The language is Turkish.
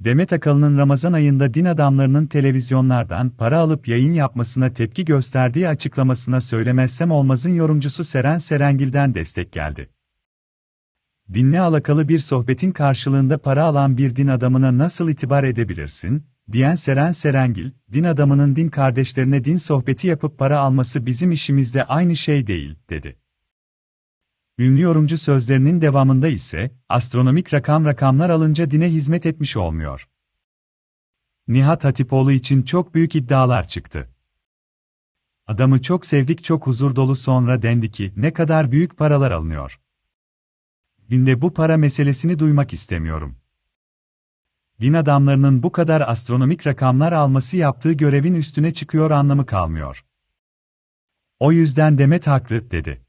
Demet Akalın'ın Ramazan ayında din adamlarının televizyonlardan para alıp yayın yapmasına tepki gösterdiği açıklamasına söylemezsem olmazın yorumcusu Seren Serengil'den destek geldi. Dinle alakalı bir sohbetin karşılığında para alan bir din adamına nasıl itibar edebilirsin, diyen Seren Serengil, din adamının din kardeşlerine din sohbeti yapıp para alması bizim işimizde aynı şey değil, dedi. Ünlü yorumcu sözlerinin devamında ise, astronomik rakam rakamlar alınca dine hizmet etmiş olmuyor. Nihat Hatipoğlu için çok büyük iddialar çıktı. Adamı çok sevdik çok huzur dolu sonra dendi ki ne kadar büyük paralar alınıyor. Dinde bu para meselesini duymak istemiyorum. Din adamlarının bu kadar astronomik rakamlar alması yaptığı görevin üstüne çıkıyor anlamı kalmıyor. O yüzden Demet haklı, dedi.